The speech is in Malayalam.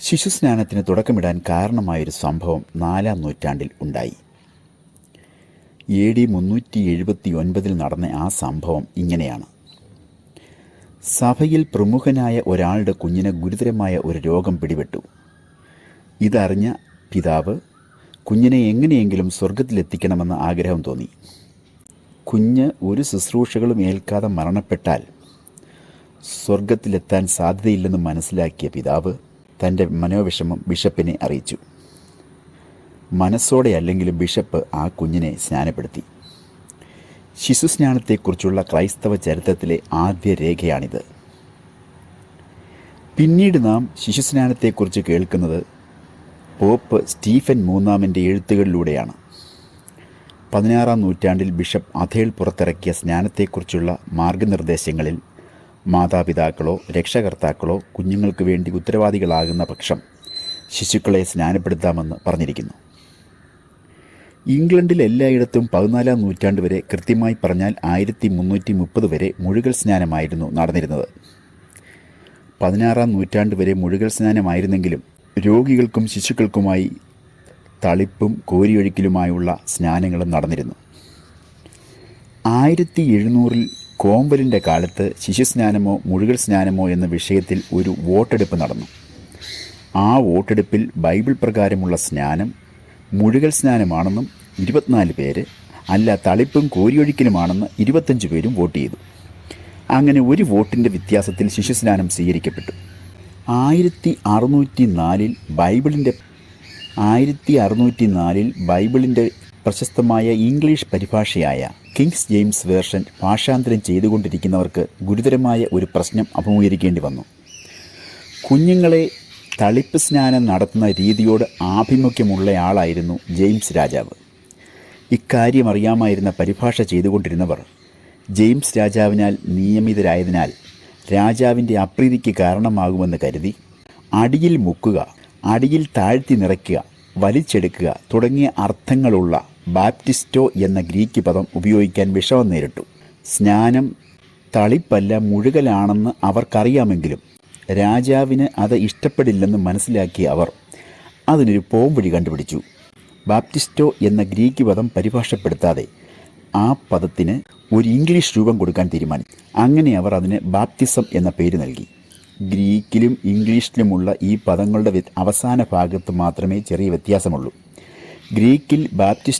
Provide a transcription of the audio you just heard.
ശിശുസ്നാനത്തിന് തുടക്കമിടാൻ കാരണമായൊരു സംഭവം നാലാം നൂറ്റാണ്ടിൽ ഉണ്ടായി. എ ഡി മുന്നൂറ്റി എഴുപത്തി ഒൻപതിൽ നടന്ന ആ സംഭവം ഇങ്ങനെയാണ്. സഭയിൽ പ്രമുഖനായ ഒരാളുടെ കുഞ്ഞിന് ഗുരുതരമായ ഒരു രോഗം പിടിപെട്ടു. ഇതറിഞ്ഞ പിതാവ് കുഞ്ഞിനെ എങ്ങനെയെങ്കിലും സ്വർഗത്തിലെത്തിക്കണമെന്ന് ആഗ്രഹം തോന്നി. കുഞ്ഞ് ഒരു ശുശ്രൂഷകളും ഏൽക്കാതെ മരണപ്പെട്ടാൽ സ്വർഗത്തിലെത്താൻ സാധ്യതയില്ലെന്ന് മനസ്സിലാക്കിയ പിതാവ് തന്റെ മനോവിഷമം ബിഷപ്പിനെ അറിയിച്ചു. മനസ്സോടെ അല്ലെങ്കിലും ബിഷപ്പ് ആ കുഞ്ഞിനെ സ്നാനപ്പെടുത്തി. ശിശുസ്നാനത്തെക്കുറിച്ചുള്ള ക്രൈസ്തവ ചരിത്രത്തിലെ ആദ്യ രേഖയാണിത്. പിന്നീട് നാം ശിശുസ്നാനത്തെക്കുറിച്ച് കേൾക്കുന്നത് പോപ്പ് സ്റ്റീഫൻ മൂന്നാമന്റെ എഴുത്തുകളിലൂടെയാണ്. പതിനാറാം നൂറ്റാണ്ടിൽ ബിഷപ്പ് അഥേൽ പുറത്തിറക്കിയ സ്നാനത്തെക്കുറിച്ചുള്ള മാർഗനിർദ്ദേശങ്ങളിൽ മാതാപിതാക്കളോ രക്ഷകർത്താക്കളോ കുഞ്ഞുങ്ങൾക്ക് വേണ്ടി ഉത്തരവാദികളാകുന്ന പക്ഷം ശിശുക്കളെ സ്നാനപ്പെടുത്താമെന്ന് പറഞ്ഞിരിക്കുന്നു. ഇംഗ്ലണ്ടിൽ എല്ലായിടത്തും പതിനാലാം നൂറ്റാണ്ട് വരെ കൃത്യമായി പറഞ്ഞാൽ ആയിരത്തി മുന്നൂറ്റി മുപ്പത് വരെ മുഴുകൽ സ്നാനമായിരുന്നു നടന്നിരുന്നത്. പതിനാറാം നൂറ്റാണ്ട് വരെ മുഴുകൽ സ്നാനമായിരുന്നെങ്കിലും രോഗികൾക്കും ശിശുക്കൾക്കുമായി തളിപ്പും കോരിയൊഴിക്കലുമായുള്ള സ്നാനങ്ങളും നടന്നിരുന്നു. ആയിരത്തി എഴുന്നൂറിൽ കോമ്പലിന്റെ കാലത്ത് ശിശുസ്നാനമോ മുഴുകൽ സ്നാനമോ എന്ന വിഷയത്തിൽ ഒരു വോട്ടെടുപ്പ് നടന്നു. ആ വോട്ടെടുപ്പിൽ ബൈബിൾ പ്രകാരമുള്ള സ്നാനം മുഴുകൽ സ്നാനമാണെന്നും ഇരുപത്തിനാല് പേര് അല്ല തളിപ്പും കോരിയൊഴിക്കലുമാണെന്ന് ഇരുപത്തഞ്ച് പേരും വോട്ട് ചെയ്തു. അങ്ങനെ ഒരു വോട്ടിന്റെ വ്യത്യാസത്തിൽ ശിശുസ്നാനം സ്വീകരിക്കപ്പെട്ടു. ആയിരത്തി അറുന്നൂറ്റി നാലിൽ ബൈബിളിന്റെ ആയിരത്തി അറുന്നൂറ്റി നാലിൽ ബൈബിളിന്റെ പ്രശസ്തമായ ഇംഗ്ലീഷ് പരിഭാഷയായ കിങ്സ് ജെയിംസ് വേർഷൻ ഭാഷാന്തരം ചെയ്തുകൊണ്ടിരിക്കുന്നവർക്ക് ഗുരുതരമായ ഒരു പ്രശ്നം അഭിമുഖീകരിക്കേണ്ടി വന്നു. കുഞ്ഞുങ്ങളെ തളിപ്പ് സ്നാനം നടത്തുന്ന രീതിയോട് ആഭിമുഖ്യമുള്ളയാളായിരുന്നു ജെയിംസ് രാജാവ്. ഇക്കാര്യം അറിയാമായിരുന്ന പരിഭാഷ ചെയ്തുകൊണ്ടിരുന്നവർ ജെയിംസ് രാജാവിനാൽ നിയമിതരായതിനാൽ രാജാവിന്റെ അപ്രീതിക്ക് കാരണമാകുമെന്ന് കരുതി അടിയിൽ മുക്കുക അടിയിൽ താഴ്ത്തി നിറയ്ക്കുക വലിച്ചെടുക്കുക തുടങ്ങിയ അർത്ഥങ്ങളുള്ള ബാപ്റ്റിസ്റ്റോ എന്ന ഗ്രീക്ക് പദം ഉപയോഗിക്കാൻ വിഷമം നേരിട്ടു. സ്നാനം തളിപ്പല്ല മുഴുകലാണെന്ന് അവർക്കറിയാമെങ്കിലും രാജാവിന് അത് ഇഷ്ടപ്പെടില്ലെന്ന് മനസ്സിലാക്കിയ അവർ അതിനൊരു പോംവഴി കണ്ടുപിടിച്ചു. ബാപ്റ്റിസ്റ്റോ എന്ന ഗ്രീക്ക് പദം പരിഭാഷപ്പെടുത്താതെ ആ പദത്തിന് ഒരു ഇംഗ്ലീഷ് രൂപം കൊടുക്കാൻ തീരുമാനിച്ചു. അങ്ങനെ അവർ അതിന് ബാപ്റ്റിസം എന്ന പേര് നൽകി. ഗ്രീക്കിലും ഇംഗ്ലീഷിലുമുള്ള ഈ പദങ്ങളുടെ അവസാന ഭാഗത്ത് മാത്രമേ ചെറിയ വ്യത്യാസമുള്ളൂ. ഗ്രീക്കിൽ ബാപ്റ്റിസ്റ്റ്